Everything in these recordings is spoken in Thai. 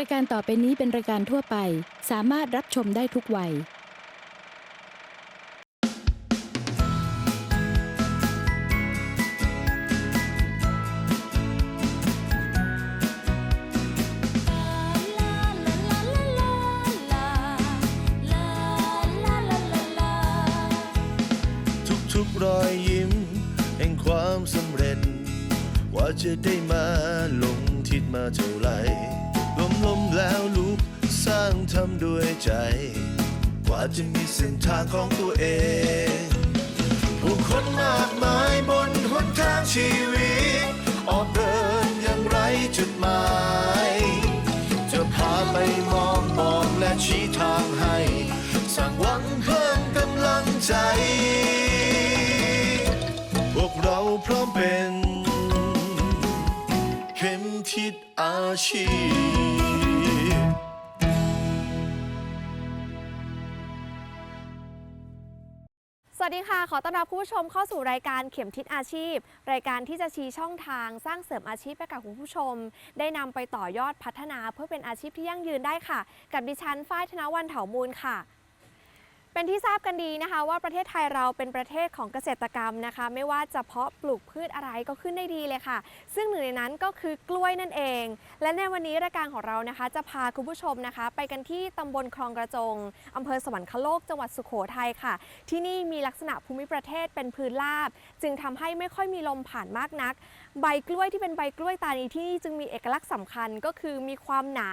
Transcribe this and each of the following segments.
รายการต่อไปนี้เป็นรายการทั่วไป สามารถรับชมได้ทุกวัย ทุกๆรอยยิ้มแห่งความสำเร็จ ว่าจะได้มาลงทิศมาเท่าไหร ทำด้วยใจ กว่าจะมีเส้นทางของตัวเอง ผู้คนมากมายบนหนทางชีวิต ออกเดินอย่างไรจุดหมาย จะพาไปมองบอกและชี้ทางให้สร้างหวังเพิ่มกำลังใจ พวกเราพร้อมเป็นเข็มทิศอาชีพ วัสดีค่ะ ขอต้อนรับคุณผู้ชมเข้าสู่รายการเข็มทิศอาชีพ รายการที่จะชี้ช่องทางสร้างเสริมอาชีพให้กับคุณผู้ชม ได้นำไปต่อยอดพัฒนาเพื่อเป็นอาชีพที่ยั่งยืนได้ค่ะ กับดิฉันฝ้ายธนวันเถามูลค่ะ เป็นที่ทราบกันดีนะคะ ว่าประเทศไทยเราเป็นประเทศของเกษตรกรรมนะคะ ไม่ว่าจะเพาะปลูกพืชอะไรก็ขึ้นได้ดีเลยค่ะ ซึ่งหนึ่งในนั้นก็คือกล้วยนั่นเอง และในวันนี้รายการของเรานะคะ จะพาคุณผู้ชมนะคะ ไปกันที่ตำบลคลองกระจงอำเภอสวรรคโลกจังหวัดสุโขทัยค่ะ ที่นี่มีลักษณะภูมิประเทศเป็นพื้นราบ จึงทำให้ไม่ค่อยมีลมผ่านมากนัก ใบกล้วยที่เป็นใบกล้วยตานีที่นี่จึงมีเอกลักษณ์สำคัญก็คือมีความหนา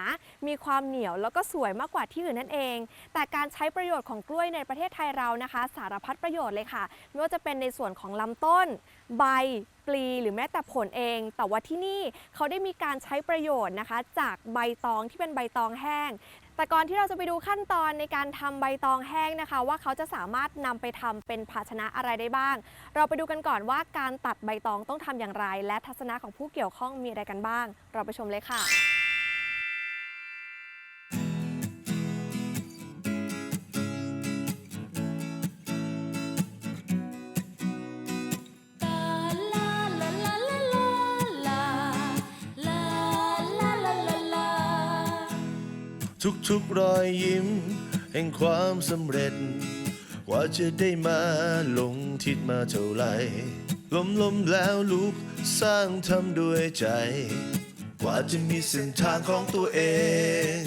มีความเหนียวแล้วก็สวยมากกว่าที่อื่นนั่นเอง แต่การใช้ประโยชน์ของกล้วยในประเทศไทยเรานะคะ สารพัดประโยชน์เลยค่ะ ไม่ว่าจะเป็นในส่วนของลำต้น ใบ ปลี หรือแม้แต่ผลเอง แต่ว่าที่นี่เขาได้มีการใช้ประโยชน์นะคะ จากใบตองที่เป็นใบตองแห้งแต่ก่อนที่เราจะไปดูขั้นตอนในการทำใบตองแห้งนะคะ ว่าเขาจะสามารถนำไปทำเป็นภาชนะอะไรได้บ้าง เราไปดูกันก่อนว่าการตัดใบตองต้องทำอย่างไร และทัศนะของผู้เกี่ยวข้องมีอะไรกันบ้าง เราไปชมเลยค่ะ ทุกๆรอยยิ้ม แห่งความสำเร็จ กว่าจะได้มาลงทิศมาเท่าไหรล้มล้มแล้วลุกสร้างทำด้วยใจ กว่าจะมีเส้นทางของตัวเอง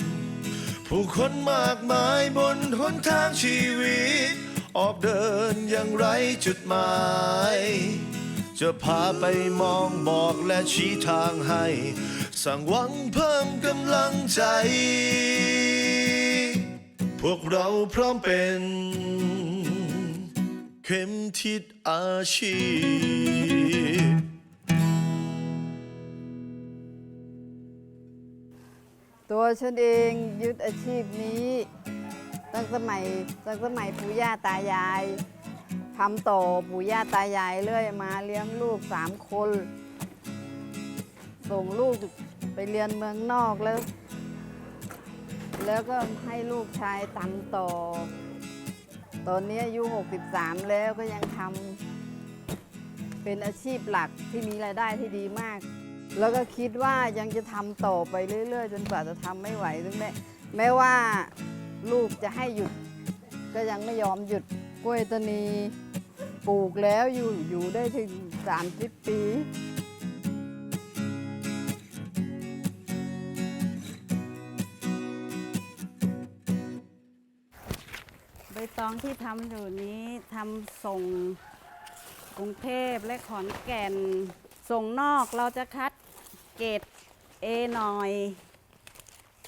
ผู้คนมากมายบนหนทางชีวิต ออกเดินอย่างไรจุดหมาย จะพาไปมองบอกและชี้ทางให้ สั่งหวังเพิ่มกำลังใจ พวกเราพร้อมเป็น เข็มทิศอาชีพ ตัวฉันเองยึดอาชีพนี้ตั้งสมัยตั้งสมัยปู่ย่าตายายทำต่อปู่ย่าตายายเรื่อยมาเลี้ยงลูกสามคน ส่งลูก ไปเรียนเมืองนอกแล้ว แล้วก็ให้ลูกชายทำต่อ ตอนนี้อายุ 63 แล้วก็ยังทำเป็นอาชีพหลักที่มีรายได้ที่ดีมาก แล้วก็คิดว่ายังจะทำต่อไปเรื่อย ๆ จนกว่าจะทำไม่ไหวถึงแม้แม้ว่าลูกจะให้หยุด ก็ยังไม่ยอมหยุดกล้วยตนีปลูกแล้วอยู่อยู่ได้ถึง 30 ปี ตองที่ทำอยู่นี้ทำส่งกรุงเทพและขอนแก่น ส่งนอกเราจะคัดเกรด A หน่อย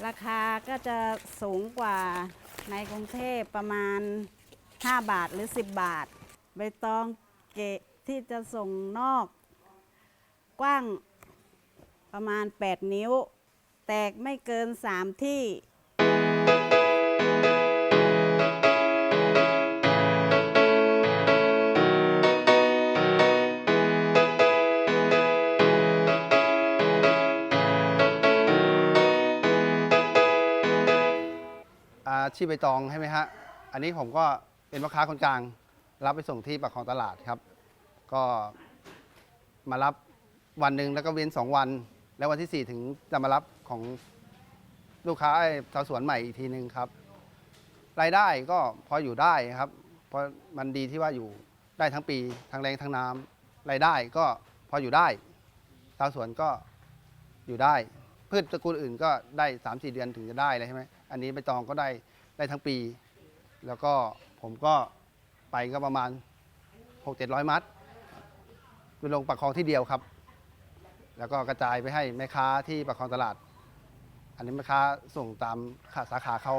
ราคาก็จะสูงกว่าในกรุงเทพประมาณ 5 บาทหรือ 10 บาท ใบตองเกรดที่จะส่งนอก กว้างประมาณ 8 นิ้ว แตกไม่เกิน 3 ที่ ชีพใบตองใช่ไหมฮะ อันนี้ผมก็เป็นพ่อค้าคนกลาง รับไปส่งที่ปากคลองตลาดครับ ก็มารับวันหนึ่งแล้วก็เว้นสองวัน แล้ววันที่สี่ถึงจะมารับของลูกค้าไอ้ชาวสวนใหม่อีกทีหนึ่งครับรายได้ก็พออยู่ได้ครับ เพราะมันดีที่ว่าอยู่ได้ทั้งปีทั้งแรงทั้งน้ำรายได้ก็พออยู่ได้ชาวสวนก็อยู่ได้ พืชตระกูลอื่นก็ได้3าสี่เดือนถึงจะได้เลยใช่ไหมอันนี้ใบตองก็ได้ ได้ทั้งปี แล้วก็ผมก็ไปก็ประมาณ 6 7 0 0 มัดไปลงปากคลองที่เดียวครับ แล้วก็กระจายไปให้แม่ค้าที่ปากคลองตลาด อันนี้แม่ค้าส่งตามขาสาขาเขา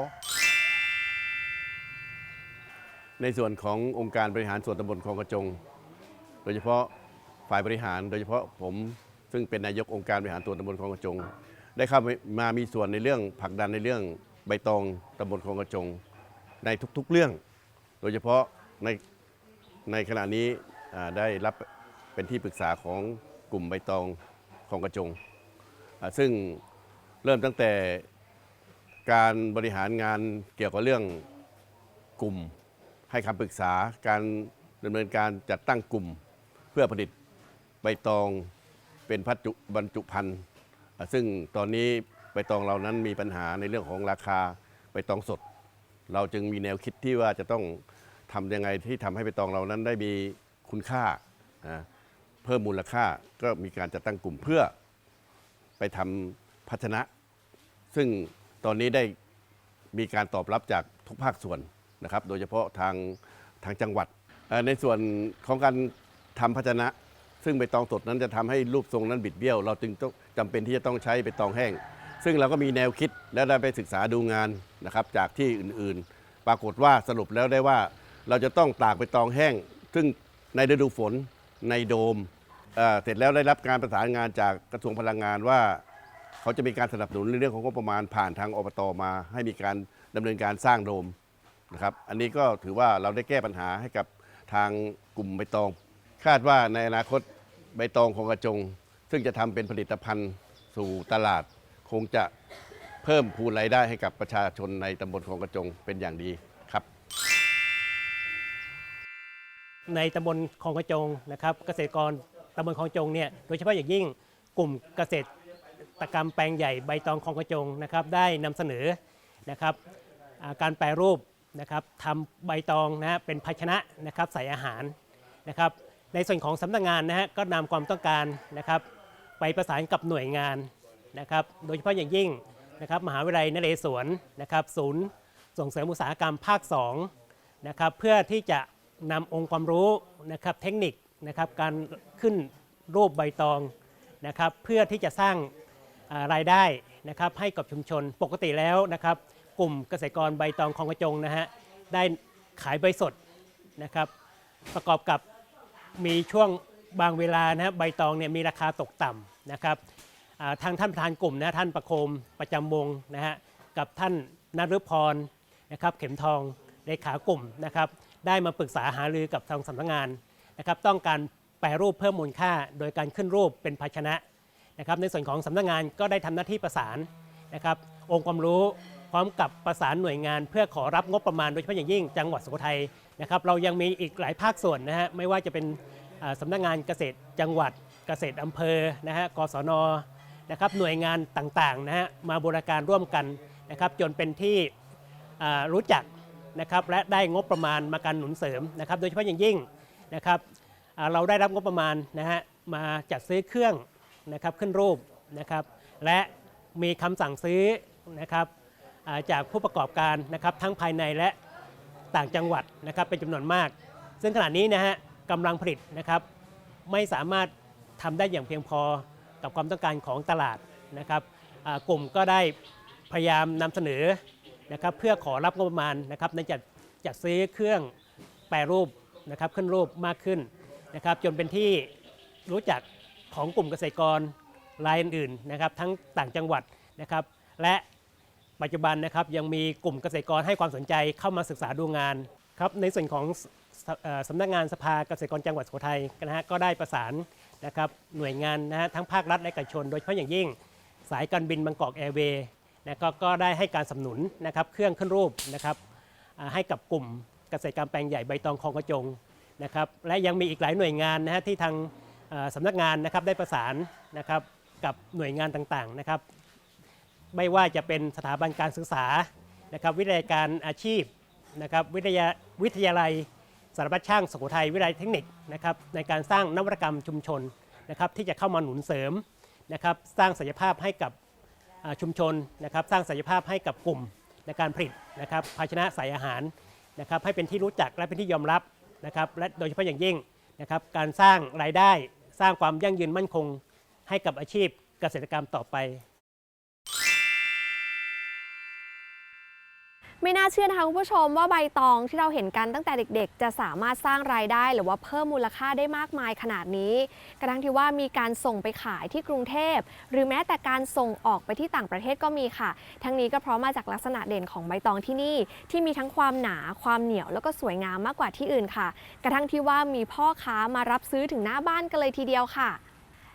ในส่วนขององค์การบริหารส่วนตำบลคลองกระจง โดยเฉพาะฝ่ายบริหาร โดยเฉพาะผมซึ่งเป็นนายกองค์การบริหารส่วนตำบลคลองกระจง ได้เข้ามามีส่วนในเรื่องผลักดันในเรื่อง ใบตองตำบลคลองกระจง ในทุกๆเรื่อง โดยเฉพาะในในขณะนี้ได้รับเป็นที่ปรึกษาของกลุ่มใบตองคลองกระจง ซึ่งเริ่มตั้งแต่การบริหารงานเกี่ยวกับเรื่องกลุ่ม ให้คำปรึกษาการดำเนินการจัดตั้งกลุ่ม เพื่อผลิตใบตองเป็นพัจุบรรจุภัณฑ์ซึ่งตอนนี้ ตองเรานั้นมีปัญหาในเรื่องของราคาใบตองสด เราจึงมีแนวคิดที่ว่าจะต้องทำยังไงที่ทำให้ใบตองเรานั้นได้มีคุณค่านะเพิ่มมูลค่าก็มีการจัดตั้งกลุ่มเพื่อไปทำพัฒนะ ซึ่งตอนนี้ได้มีการตอบรับจากทุกภาคส่วนนะครับ โดยเฉพาะทางทางจังหวัด ในส่วนของการทำพัฒนะ ซึ่งใบตองสดนั้นจะทำให้รูปทรงนั้นบิดเบี้ยว เราจึงต้องจำเป็นที่จะต้องใช้ใบตองแห้ง ซึ่งเราก็มีแนวคิดและได้ไปศึกษาดูงานนะครับจากที่อื่นๆ ปรากฏว่าสรุปแล้วได้ว่า เราจะต้องตากใบตองแห้ง ซึ่งในฤดูฝนในโดมเอ่อเสร็จแล้วได้รับการประสานงานจากกระทรวงพลังงานว่า เขาจะมีการสนับสนุนในเรื่องของงบประมาณผ่านทางอบตมา ให้มีการดำเนินการสร้างโดมนะครับ อันนี้ก็ถือว่าเราได้แก้ปัญหาให้กับทางกลุ่มใบตอง คาดว่าในอนาคตใบตองของกระจง ซึ่งจะทำเป็นผลิตภัณฑ์สู่ตลาด คงจะเพิ่มพูนรายได้ให้กับประชาชนในตำบลของกระจงเป็นอย่างดีครับ ในตำบลคลองกระจงนะครับ เกษตรกรตำบลคลองกระจงเนี่ยโดยเฉพาะอย่างยิ่งกลุ่มเกษตรตกรรมแปลงใหญ่ใบตองคลองกระจงนะครับได้นำเสนอนะครับการแปรรูปนะครับทำใบตองนะฮะเป็นภาชนะนะครับใส่อาหารนะครับในส่วนของสำนักงานนะฮะก็นำความต้องการนะครับไปประสานกับหน่วยงาน นะครับโดยเฉพาะอย่างยิ่งนะครับมหาวิทยาลัยนเรศวรนะครับศูนย์ส่งเสริมอุตสาหกรรมภาค2นะครับเพื่อที่จะนำองค์ความรู้นะครับเทคนิคนะครับการขึ้นรูปใบตองนะครับเพื่อที่จะสร้างรายได้นะครับให้กับชุมชนปกติแล้วนะครับกลุ่มเกษตรกรใบตองคลองกระจงนะฮะได้ขายใบสดนะครับประกอบกับมีช่วงบางเวลานะฮะใบตองเนี่ยมีราคาตกต่ำนะครับ ทางท่านประธานกลุ่มนะท่านประโคมประจำวงนะฮะกับท่านนฤพรนะครับเข็มทองเลขากลุ่มนะครับได้มาปรึกษาหารือกับทางสำนักงานนะครับต้องการแปรรูปเพิ่มมูลค่า โดยการขึ้นรูปเป็นภาชนะนะครับในส่วนของสำนักงานก็ได้ทำหน้าที่ประสานนะครับองค์ความรู้พร้อมกับประสานหน่วยงาน เพื่อขอรับงบประมาณโดยเฉพาะอย่างยิ่งจังหวัดสุโขทัยนะครับเรายังมีอีกหลายภาคส่วนนะฮะไม่ว่าจะเป็นสำนักงานเกษตรจังหวัดเกษตรอำเภอนะฮะกศน นะครับหน่วยงานต่างๆนะฮะมาบูรการร่วมกันนะครับจนเป็นที่รู้จักนะครับและได้งบประมาณมาการหนุนเสริมนะครับโดยเฉพาะอย่างยิ่งนะครับเราได้รับงบประมาณนะฮะมาจัดซื้อเครื่องนะครับขึ้นรูปนะครับและมีคำสั่งซื้อนะครับจากผู้ประกอบการนะครับทั้งภายในและต่างจังหวัดนะครับเป็นจำนวนมาก ซึ่งขณะนี้นะฮะกำลังผลิตนะครับไม่สามารถทำได้อย่างเพียงพอ กับความต้องการของตลาดนะครับกลุ่มก็ได้พยายามนำเสนอนะครับเพื่อขอรับงบประมาณนะครับในจัดจัดซื้อเครื่องแปรรูปนะครับขึ้นรูปมากขึ้นนะครับจนเป็นที่รู้จักของกลุ่มเกษตรกรรายอื่นๆนะครับทั้งต่างจังหวัดนะครับ และปัจจุบันนะครับยังมีกลุ่มเกษตรกรให้ความสนใจเข้ามาศึกษาดูงานครับในส่วนของ สำนักงานสภาเกษตรกรจังหวัดสุโขทัยนะฮะก็ได้ประสานนะครับหน่วยงานนะฮะทั้งภาครัฐและเอกชน โดยเฉพาะอย่างยิ่งสายการบินบางกอกแอร์เวย์นะก็ก็ได้ให้การสนับสนุนนะครับเครื่องขึ้นรูปนะครับให้กับกลุ่มเกษตรกรรมแปลงใหญ่ใบตองคลองกระจงนะครับและยังมีอีกหลายหน่วยงานนะฮะที่ทางสำนักงานนะครับได้ประสานนะครับกับหน่วยงานต่างๆนะครับไม่ว่าจะเป็นสถาบันการศึกษานะครับวิทยาการอาชีพนะครับวิทยาวิทยาลัย สารพัดช่างสุโขทัยวิทยาลัยเทคนิคนะครับในการสร้างนวัตกรรมชุมชนนะครับที่จะเข้ามาหนุนเสริมนะครับสร้างศักยภาพให้กับชุมชนนะครับสร้างศักยภาพให้กับกลุ่มในการผลิตนะครับภาชนะใส่อาหารนะครับให้เป็นที่รู้จักและเป็นที่ยอมรับนะครับและโดยเฉพาะอย่างยิ่งนะครับการสร้างรายได้สร้างความยั่งยืนมั่นคง ให้กับอาชีพเกษตรกรรมต่อไป ไม่น่าเชื่อนะคะคุณผู้ชมว่าใบตองที่เราเห็นกันตั้งแต่เด็กๆ จะสามารถสร้างรายได้หรือว่าเพิ่มมูลค่าได้มากมายขนาดนี้ กระทั่งที่ว่ามีการส่งไปขายที่กรุงเทพ หรือแม้แต่การส่งออกไปที่ต่างประเทศก็มีค่ะ ทั้งนี้ก็เพราะมาจากลักษณะเด่นของใบตองที่นี่ ที่มีทั้งความหนาความเหนียวแล้วก็สวยงามมากกว่าที่อื่นค่ะ กระทั่งที่ว่ามีพ่อค้ามารับซื้อถึงหน้าบ้านกันเลยทีเดียวค่ะ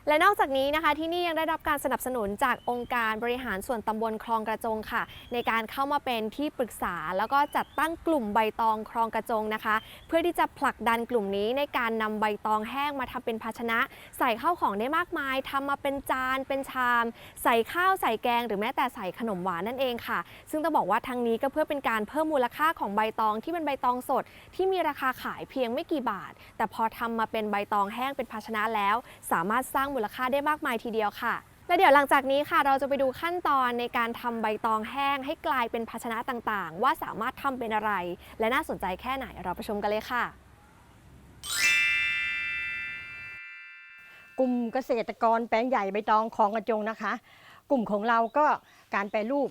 และนอกจากนี้นะคะที่นี่ยังได้รับการสนับสนุนจากองค์การบริหารส่วนตำบลคลองกระจงค่ะ ในการเข้ามาเป็นที่ปรึกษา แล้วก็จัดตั้งกลุ่มใบตองคลองกระจงนะคะ เพื่อที่จะผลักดันกลุ่มนี้ในการนำใบตองแห้งมาทำเป็นภาชนะ ใส่ข้าวของได้มากมายทำมาเป็นจาน เป็นชาม ใส่ข้าวใส่แกง หรือแม้แต่ใส่ขนมหวานนั่นเองค่ะ ซึ่งต้องบอกว่าทางนี้ก็เพื่อเป็นการเพิ่มมูลค่าของใบตองที่เป็นใบตองสด ที่มีราคาขายเพียงไม่กี่บาท แต่พอทำมาเป็นใบตองแห้งเป็นภาชนะแล้ว สามารถสร้างมูลค่าได้มากมายทีเดียวค่ะ และเดี๋ยวหลังจากนี้ค่ะ เราจะไปดูขั้นตอนในการทำใบตองแห้ง ให้กลายเป็นภาชนะต่างๆ ว่าสามารถทำเป็นอะไร และน่าสนใจแค่ไหนเราไปชมกันเลยค่ะกลุ่มเกษตรกรแปลงใหญ่ใบตองของกระจงนะคะ กลุ่มของเราก็การแปรรูป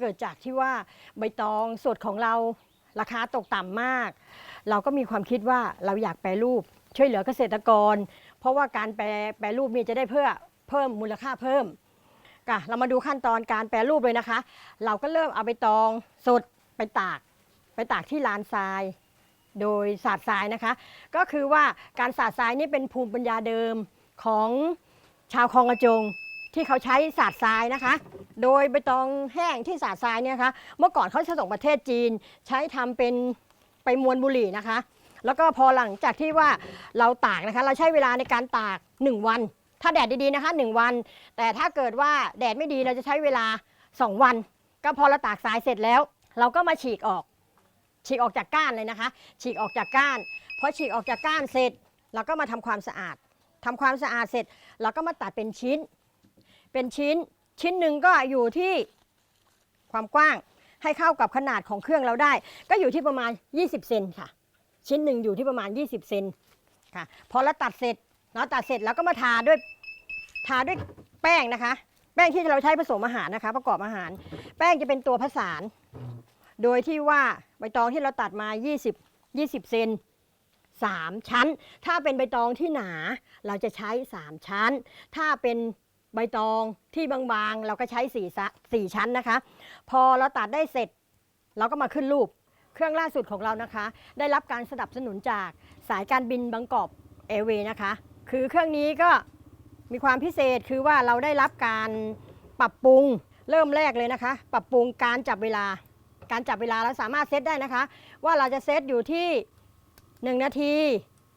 เกิดจากที่ว่าใบตองสดของเราราคาตกต่ำมาก เราก็มีความคิดว่าเราอยากแปรรูปช่วยเหลือเกษตรกร เพราะว่าการแปรแปรรูปนี่จะได้เพื่อเพิ่มมูลค่าเพิ่มค่ะเรามาดูขั้นตอนการแปรรูปเลยนะคะ เราก็เริ่มเอาใบตองสดไปตาก ไปตากที่ลานทราย โดยศาสาดทรายนะคะ ก็คือว่าการศาสาดทรายนี่เป็นภูมิปัญญาเดิมของชาวคลองกระจงที่เขาใช้ศาสาดทรายนะคะ โดยใบตองแห้งที่ศาสาดทรายเนี่ยคะเมื่อก่อนเขาจะส่งประเทศจีน ใช้ทำเป็นไปมวนบุหรี่นะคะ แล้วก็พอหลังจากที่ว่าเราตากนะคะ เราใช้เวลาในการตาก 1 วัน ถ้าแดดดีๆนะคะ 1 วัน แต่ถ้าเกิดว่าแดดไม่ดีเราจะใช้เวลา 2 วัน ก็พอเราตากทรายเสร็จแล้ว เราก็มาฉีกออก ฉีกออกจากก้านเลยนะคะ ฉีกออกจากก้านพอฉีกออกจากก้านเสร็จ เราก็มาทำความสะอาดทำความสะอาดเสร็จ เราก็มาตัดเป็นชิ้น เป็นชิ้นชิ้นหนึ่งก็อยู่ที่ความกว้างให้เข้ากับขนาดของเครื่องเราได้ ก็อยู่ที่ประมาณ 20 เซนค่ะ ชิ้นหนึ่งอยู่ที่ประมาณ 20 เซนค่ะ พอเราตัดเสร็จเราตัดเสร็จแล้วก็มาทาด้วยทาด้วยแป้งนะคะ แป้งที่เราใช้ผสมอาหารนะคะ ประกอบอาหาร แป้งจะเป็นตัวผสาน โดยที่ว่าใบตองที่เราตัดมา 20 20 เซน3 ชั้น ถ้าเป็นใบตองที่หนาเราจะใช้ 3 ชั้น ถ้าเป็นใบตองที่บางๆ เราก็ใช้4ซะ4ชั้นนะคะ พอเราตัดได้เสร็จ เราก็มาขึ้นรูป เครื่องล่าสุดของเรานะคะ ได้รับการสนับสนุนจากสายการบินบางกอกแอร์เวย์นะคะ คือเครื่องนี้ก็มีความพิเศษคือว่าเราได้รับการปรับปรุงเริ่มแรกเลยนะคะ ปรับปรุงการจับเวลา การจับเวลาเราสามารถเซตได้นะคะ ว่าเราจะเซตอยู่ที่ 1 นาที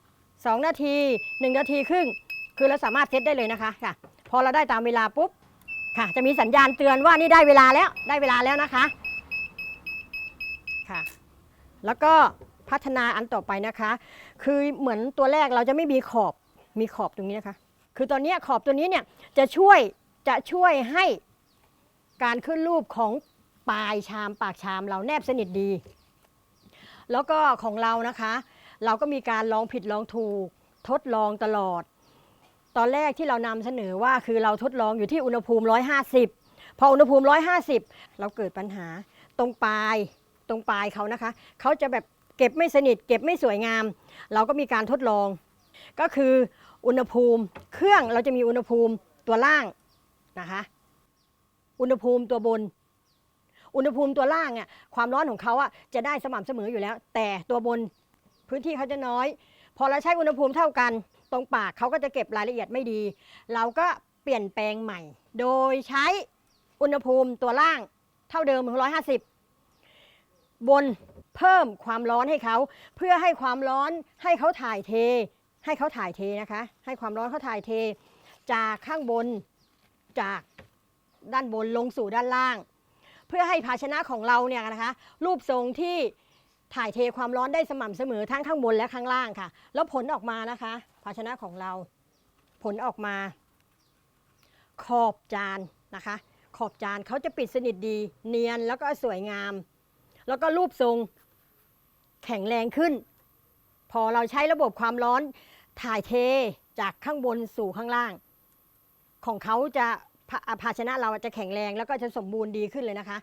2 นาที 1 นาทีครึ่ง คือเราสามารถเซตได้เลยนะคะค่ะ พอเราได้ตามเวลาปุ๊บค่ะ จะมีสัญญาณเตือนว่านี่ได้เวลาแล้วได้เวลาแล้วนะคะค่ะ แล้วก็พัฒนาอันต่อไปนะคะ คือเหมือนตัวแรกเราจะไม่มีขอบมีขอบตรงนี้นะคะ คือตอนนี้ขอบตัวนี้เนี่ยจะช่วยจะช่วยให้การขึ้นรูปของปลายชามปากชามเราแนบสนิทดี แล้วก็ของเรานะคะ เราก็มีการลองผิดลองถูกทดลองตลอด ตอนแรกที่เรานำเสนอว่าคือเราทดลองอยู่ที่อุณหภูมิ 150 พออุณหภูมิ 150 เราเกิดปัญหาตรงปลาย ตรงปลายเขานะคะ เขาจะแบบเก็บไม่สนิท เก็บไม่สวยงาม เราก็มีการทดลอง ก็คืออุณหภูมิ เครื่องเราจะมีอุณหภูมิตัวล่างนะคะ อุณหภูมิตัวบน อุณหภูมิตัวล่างเนี่ยความร้อนของเขาอะจะได้สม่ำเสมออยู่แล้ว แต่ตัวบนพื้นที่เขาจะน้อย พอเราใช้อุณหภูมิเท่ากัน ตรงปากเขาก็จะเก็บรายละเอียดไม่ดี เราก็เปลี่ยนแปลงใหม่ โดยใช้อุณหภูมิตัวล่างเท่าเดิม150 บนเพิ่มความร้อนให้เขาเพื่อให้ความร้อนให้เขาถ่ายเท ให้เขาถ่ายเทนะคะ ให้ความร้อนเขาถ่ายเท จากข้างบนจากด้านบนลงสู่ด้านล่าง เพื่อให้ภาชนะของเราเนี่ยนะคะรูปทรงที่ถ่ายเทความร้อนได้สม่ำเสมอทั้งข้างบนและข้างล่างค่ะ แล้วผลออกมานะคะ ภาชนะของเราผลออกมา ขอบจานนะคะ ขอบจานเขาจะปิดสนิทดีเนียนแล้วก็สวยงาม แล้วก็รูปทรงแข็งแรงขึ้น พอเราใช้ระบบความร้อนถ่ายเทจากข้างบนสู่ข้างล่าง ของเขาจะภาชนะเราจะแข็งแรงแล้วก็จะสมบูรณ์ดีขึ้นเลยนะคะ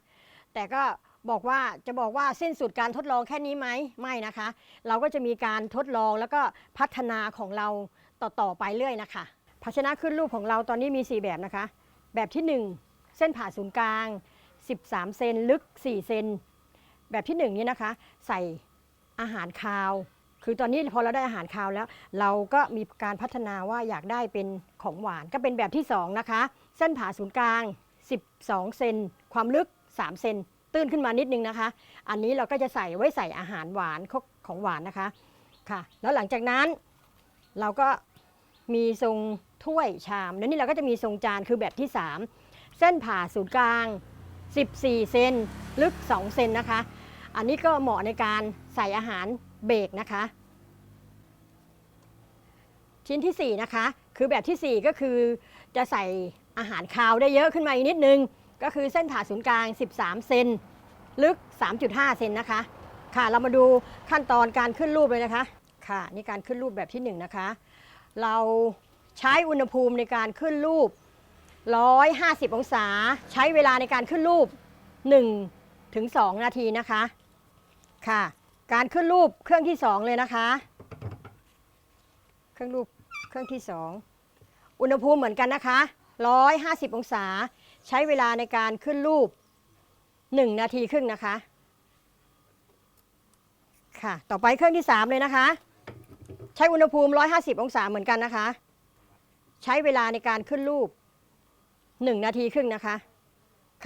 แต่ก็บอกว่าจะบอกว่าสิ้นสุดการทดลองแค่นี้ไหมไม่นะคะ เราก็จะมีการทดลองแล้วก็พัฒนาของเราต่อๆไปเรื่อยนะคะ ภาชนะขึ้นรูปของเราตอนนี้มี 4 แบบนะคะ แบบที่ 1 เส้นผ่าศูนย์กลาง 13 เซนลึก 4 เซน แบบที่1นี่นะคะ ใส่อาหารคาว คือตอนนี้พอเราได้อาหารคาวแล้ว เราก็มีการพัฒนาว่าอยากได้เป็นของหวานก็เป็นแบบที่2นะคะ เส้นผ่าศูนย์กลาง 12 เซนความลึก 3 เซนตื้นขึ้นมานิดนึงนะคะ อันนี้เราก็จะใส่ไว้ใส่อาหารหวานของหวานนะคะค่ะ แล้วหลังจากนั้นเราก็มีทรงถ้วยชาม แล้วนี่เราก็จะมีทรงจานคือแบบที่ 3 เส้นผ่าศูนย์กลาง 14 เซนลึก 2 เซนนะคะ อันนี้ก็เหมาะในการใส่อาหารเบรกนะคะ ชิ้นที่ 4 นะคะ คือแบบทีสี่ 4 ก็คือจะใส่อาหารคาวได้เยอะขึ้นมาอีกนิดนึง ก็คือเส้นผ่าศูนย์กลาง 13 เซนลึก 3.5 เซนนะคะ ค่ะเรามาดูขั้นตอนการขึ้นรูปเลยนะคะ ค่ะนี่การขึ้นรูปแบบที่ 1 นะคะ เราใช้อุณหภูมิในการขึ้นรูป 150 องศา ใช้เวลาในการขึ้นรูป 1 ถึง 2 นาทีนะคะ ค่ะ การขึ้นรูปเครื่องที่2เลยนะคะ เครื่องรูปเครื่องที่2อุณหภูมิเหมือนกันนะคะ 150 องศา ใช้เวลาในการขึ้นรูป 1 นาทีครึ่งนะคะ ค่ะ ต่อไปเครื่องที่ 3 เลยนะคะ ใช้อุณหภูมิ 150 องศาเหมือนกันนะคะ ใช้เวลาในการขึ้นรูป 1 นาทีครึ่งนะคะ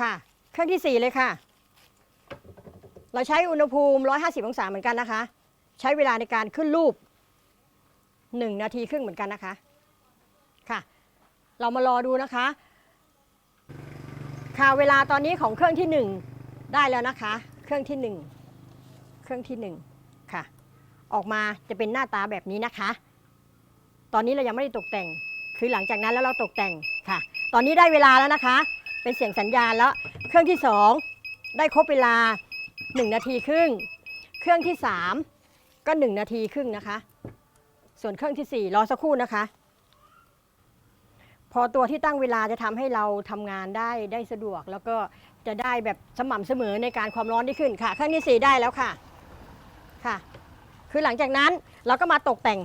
ค่ะ เครื่องที่ 4 เลยค่ะ เราใช้อุณหภูมิ 150 องศาเหมือนกันนะคะ ใช้เวลาในการขึ้นรูป 1 นาทีครึ่งเหมือนกันนะคะค่ะ เรามารอดูนะคะ ค่ะเวลาตอนนี้ของเครื่องที่ 1 ได้แล้วนะคะ เครื่องที่ 1 เครื่องที่ 1 ค่ะ ออกมาจะเป็นหน้าตาแบบนี้นะคะ ตอนนี้เรายังไม่ได้ตกแต่ง คือหลังจากนั้นแล้วเราตกแต่งค่ะ ตอนนี้ได้เวลาแล้วนะคะ เป็นเสียงสัญญาณแล้ว เครื่องที่ 2 ได้ครบเวลา 1 นาทีครึ่ง เครื่องที่ 3 ก็ 1 นาทีครึ่งนะคะ ส่วนเครื่องที่ 4 รอสักครู่นะคะ พอตัวที่ตั้งเวลาจะทำให้เราทำงานได้ได้สะดวก แล้วก็จะได้แบบสม่ำเสมอในการความร้อนได้ขึ้นค่ะ เครื่องที่ 4 ได้แล้วค่ะค่ะ คือหลังจากนั้นเราก็มาตกแต่ง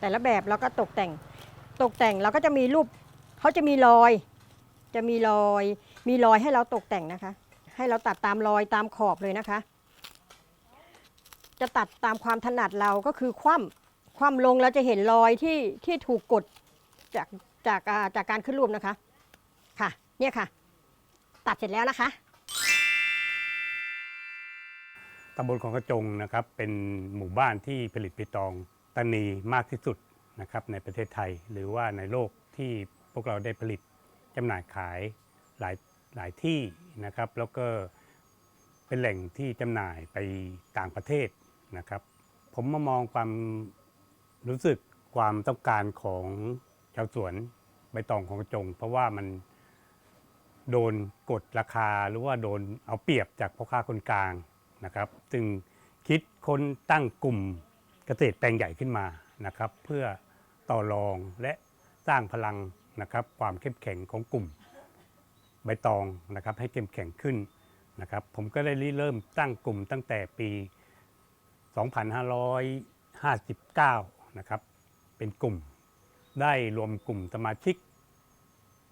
แต่ละแบบเราก็ตกแต่งตกแต่งเราก็จะมีรูปเขาจะมีรอย จะมีรอย มีรอยให้เราตกแต่งนะคะ ให้เราตัดตามรอยตามขอบเลยนะคะ จะตัดตามความถนัดเราก็คือคว่ำคว่ำลงเราจะเห็นรอยที่ที่ถูกกดจากจากจากการขึ้นรูปนะคะค่ะเนี่ยค่ะ ตัดเสร็จแล้วนะคะตำบลของกระจงนะครับเป็นหมู่บ้านที่ผลิตปิตองตานีมากที่สุดนะครับในประเทศไทย หรือว่าในโลกที่พวกเราได้ผลิตจำหน่ายขายหลาย หลายที่นะครับ แล้วก็เป็นแหล่งที่จำหน่ายไปต่างประเทศนะครับ ผมมามองความรู้สึกความต้องการของชาวสวนใบตองของกระจง เพราะว่ามันโดนกดราคาหรือว่าโดนเอาเปรียบจากพ่อค้าคนกลางนะครับ จึงคิดค้นตั้งกลุ่มเกษตรแปลงใหญ่ขึ้นมานะครับ เพื่อต่อรองและสร้างพลังนะครับ ความเข้มแข็งของกลุ่ม ใบตองนะครับให้เข้มแข็งขึ้นนะครับผมก็ได้ริเริ่มตั้งกลุ่มตั้งแต่ปี 2559 นะครับ เป็นกลุ่มได้รวมกลุ่มสมาชิก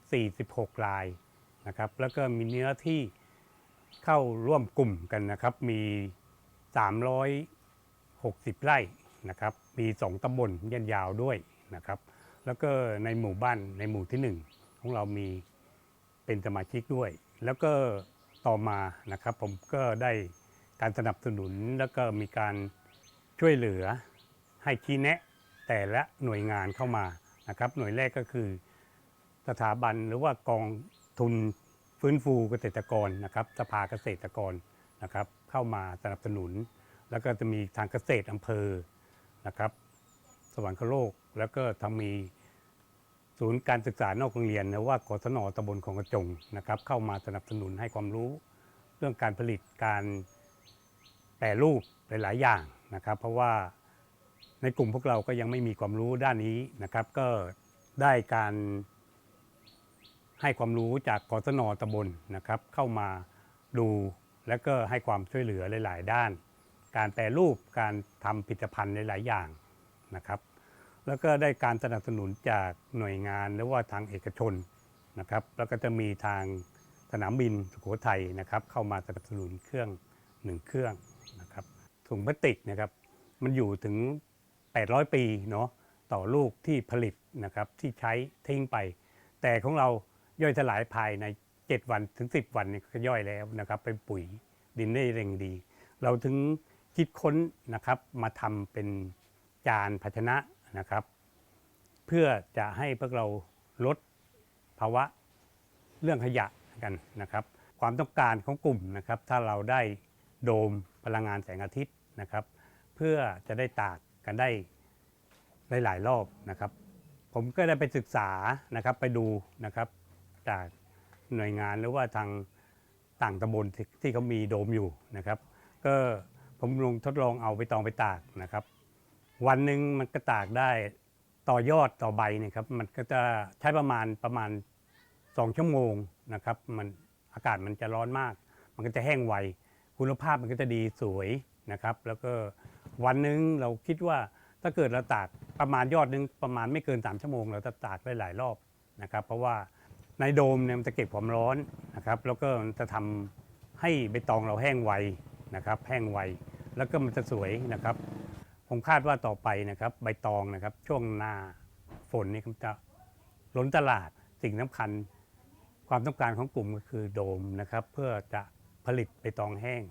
46 รายนะครับ แล้วก็มีเนื้อที่เข้าร่วมกลุ่มกันนะครับ มี 360 ไร่นะครับ มี 2ตำบลยันยาวด้วยนะครับ แล้วก็ในหมู่บ้านในหมู่ที่ 1 ของเรามี เป็นสมาชิกด้วย แล้วก็ต่อมานะครับผมก็ได้การสนับสนุนแล้วก็มีการช่วยเหลือให้ชี้แนะแต่ละหน่วยงานเข้ามานะครับ หน่วยแรกก็คือสถาบันหรือว่ากองทุนฟื้นฟูเกษตรกรนะครับ สภาเกษตรกรนะครับ เข้ามาสนับสนุน แล้วก็จะมีทางเกษตรอำเภอนะครับ สวรรคโลกแล้วก็ทางมี ศูนย์การศึกษานอกโรงเรียนนะว่ากศนตำบลของกระจงนะครับ เข้ามาสนับสนุนให้ความรู้ เรื่องการผลิตการแปรรูปหลาย ๆ อย่างนะครับ เพราะว่าในกลุ่มพวกเราก็ยังไม่มีความรู้ด้านนี้นะครับ ก็ได้การให้ความรู้จากกศนตำบลนะครับ เข้ามาดูและก็ให้ความช่วยเหลือหลาย ๆ ด้าน การแปรรูปการทำผลิตภัณฑ์หลาย ๆ อย่างนะครับ แล้วก็ได้การสนับสนุนจากหน่วยงานหรือว่าทางเอกชนนะครับ แล้วก็จะมีทางสนามบินสุโขทัยนะครับ เข้ามาสนับสนุนเครื่องหนึ่งเครื่องนะครับถุงพลาสติกนะครับมันอยู่ถึง 800 ปีเนาะต่อลูกที่ผลิตนะครับที่ใช้ทิ้งไป แต่ของเราย่อยสลายภายใน 7 วันถึง 10 วันนี่ก็ย่อยแล้วนะครับเป็นปุ๋ยดินได้เร่งดี เราถึงคิดค้นนะครับมาทำเป็นจานภาชนะ นะครับ เพื่อจะให้พวกเราลดภาวะเรื่องขยะกันนะครับ ความต้องการของกลุ่มนะครับ ถ้าเราได้โดมพลังงานแสงอาทิตย์นะครับ เพื่อจะได้ตากกันได้หลาย ๆ รอบนะครับ ผมก็ได้ไปศึกษานะครับไปดูนะครับ จากหน่วยงานหรือว่าทางต่างตำบลที่เขามีโดมอยู่นะครับ ก็ผมลงทดลองเอาไปตองไปตากนะครับ วันหนึ่งมันก็ตากได้ต่อยอดต่อใบเนี่ยครับมันก็จะใช้ประมาณประมาณ2ชั่วโมงนะครับ มันอากาศมันจะร้อนมาก มันก็จะแห้งไวคุณภาพมันก็จะดีสวยนะครับ แล้วก็วันหนึ่งเราคิดว่าถ้าเกิดเราตากประมาณยอดหนึงประมาณไม่เกิน 3 ชั่วโมง เราจะตากได้หลายรอบนะครับ เพราะว่าในโดมเนี่ยมันจะเก็บความร้อนนะครับ แล้วก็มันจะทำให้ใบตองเราแห้งไวนะครับ แห้งไวแล้วก็มันจะสวยนะครับ ผมคาดว่าต่อไปนะครับใบตองนะครับ ช่วงหน้าฝนนี่จะล้นตลาดสิ่งสำคัญ ความต้องการของกลุ่มก็คือโดมนะครับ เพื่อจะผลิตใบตองแห้ง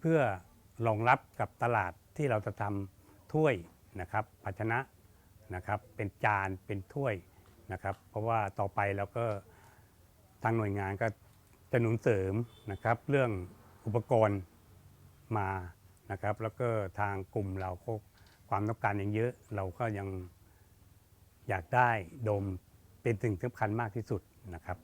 เพื่อรองรับกับตลาดที่เราจะทำถ้วยนะครับ ภาชนะนะครับ เป็นจานเป็นถ้วยนะครับ เพราะว่าต่อไปเราก็ทางหน่วยงานก็จะหนุนเสริมนะครับ เรื่องอุปกรณ์มานะครับ แล้วก็ทางกลุ่มเราก็ ความต้องการยังเยอะ เราก็ยังอยากได้โดมเป็นสิ่งสำคัญมากที่สุดนะครับ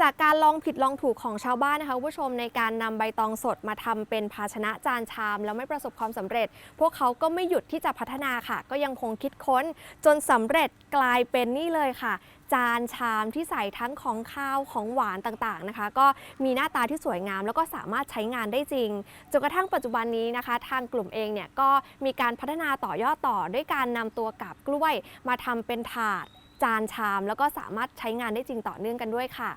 จากการลองผิดลองถูกของชาวบ้านนะคะผู้ชมในการนำใบตองสดมาทำเป็นภาชนะจานชาม แล้วไม่ประสบความสำเร็จ พวกเขาก็ไม่หยุดที่จะพัฒนาค่ะ ก็ยังคงคิดค้น จนสำเร็จกลายเป็นนี่เลยค่ะ จานชามที่ใส่ทั้งของข้าวของหวานต่างๆนะคะ ก็มีหน้าตาที่สวยงาม แล้วก็สามารถใช้งานได้จริงจนกระทั่งปัจจุบันนี้นะคะ ทางกลุ่มเองเนี่ยก็มีการพัฒนาต่อยอดต่อด้วยการนำตัวกาบกล้วย มาทำเป็นถาดจานชาม แล้วก็สามารถใช้งานได้จริงต่อเนื่องกันด้วยค่ะ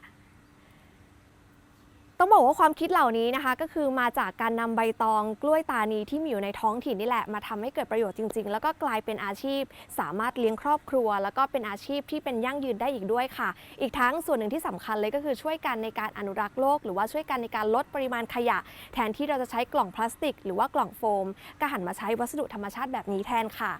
ต้องบอกว่าความคิดเหล่านี้นะคะ ก็คือมาจากการนำใบตองกล้วยตานีที่มีอยู่ในท้องถิ่นนี่แหละมาทำให้เกิดประโยชน์จริง ๆ แล้วก็กลายเป็นอาชีพ สามารถเลี้ยงครอบครัว แล้วก็เป็นอาชีพที่เป็นยั่งยืนได้อีกด้วยค่ะ อีกทั้งส่วนหนึ่งที่สำคัญเลยก็คือช่วยกันในการอนุรักษ์โลก หรือว่าช่วยกันในการลดปริมาณขยะ แทนที่เราจะใช้กล่องพลาสติก หรือว่ากล่องโฟม ก็หันมาใช้วัสดุธรรมชาติแบบนี้แทนค่ะ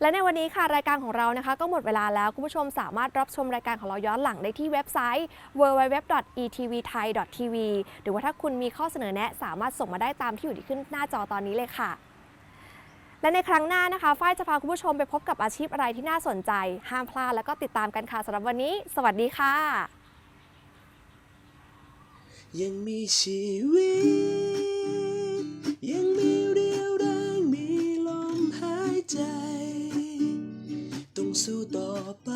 และในวันนี้ค่ะรายการของเรานะคะก็หมดเวลาแล้ว คุณผู้ชมสามารถรับชมรายการของเราย้อนหลังได้ที่เว็บไซต์ www.etvthai.tv หรือว่าถ้าคุณมีข้อเสนอแนะสามารถส่งมาได้ตามที่อยู่ที่ขึ้นหน้าจอตอนนี้เลยค่ะและในครั้งหน้านะคะฝ้ายจะพาคุณผู้ชมไปพบกับอาชีพอะไรที่น่าสนใจ ห้ามพลาดแล้วก็ติดตามกันค่ะสำหรับวันนี้ สวัสดีค่ะ ยังมีชีวิต ยังมีเรียวแรงมีลมหายใจ สู้ต่อไป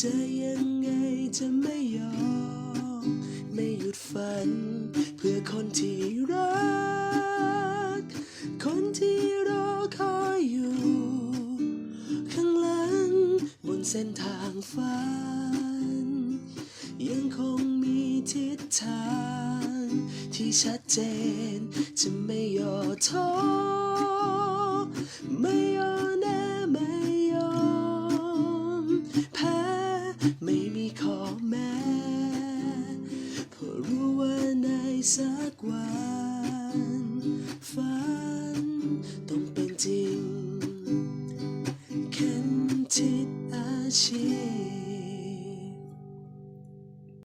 จะยังไงจะไม่ยอม ไม่หยุดฝัน เพื่อคนที่รัก คนที่รอคอยอยู่ ข้างหลังบนเส้นทางฝัน ยังคงมีทิศทาง ที่ชัดเจนจะไม่